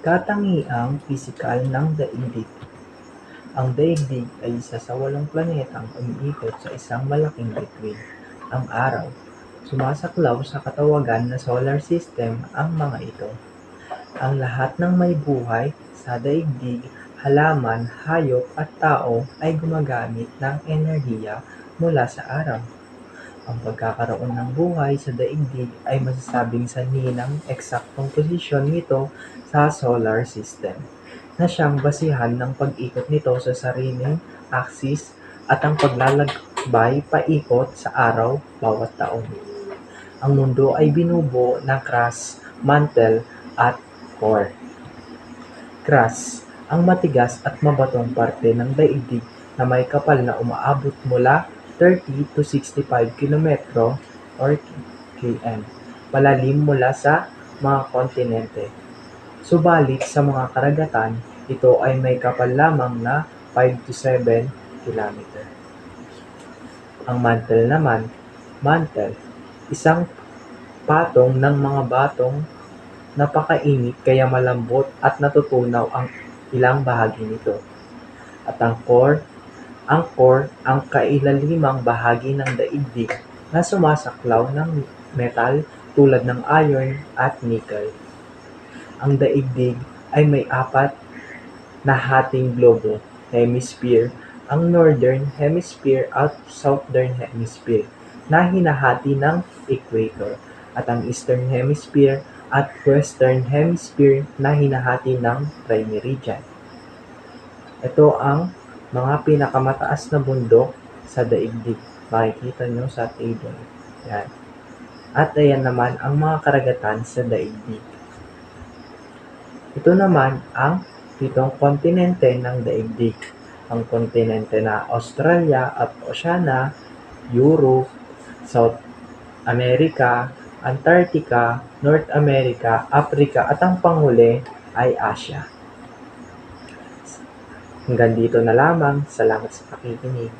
Katangiang pisikal ng daigdig Ang daigdig ay isa sa walong planetang umiikot sa isang malaking bituin, ang Araw. Sumasaklaw sa katawagan na solar system ang mga ito. Ang lahat ng may buhay sa daigdig, halaman, hayop at tao ay gumagamit ng enerhiya mula sa araw. Ang pagkakaroon ng buhay sa daigdig ay masasabing sanhi ng eksaktong posisyon nito sa solar system, na siyang basihan ng pag-ikot nito sa sariling aksis at ang paglalakbay paikot sa araw bawat taon. Ang mundo ay binubuo ng crust, mantle, at core. Crust, ang matigas at mabatong parte ng daigdig na may kapal na umaabot mula 30 to 65 km or km palalim mula sa mga kontinente. Subalit sa mga karagatan, ito ay may kapal lamang na 5 to 7 km. Ang mantle naman, mantle, isang patong ng mga batong napakainit kaya malambot at natutunaw ang ilang bahagi nito. At ang core, ang core ang kailalimang bahagi ng daigdig na sumasaklaw ng metal tulad ng iron at nickel. Ang daigdig ay may apat na hating globo, hemisphere, ang northern hemisphere at southern hemisphere na hinahati ng equator, at ang eastern hemisphere at western hemisphere na hinahati ng trimeridian. Ito ang mga pinakamataas na bundok sa daigdig. Makikita nyo sa table. Yan. At ayan naman ang mga karagatan sa daigdig. Ito naman ang pitong kontinente ng daigdig. Ang kontinente na Australia at Oceania, Europe, South America, Antarctica, North America, Africa at ang panghuli ay Asia. Hanggang dito na lamang. Salamat sa pakikinig.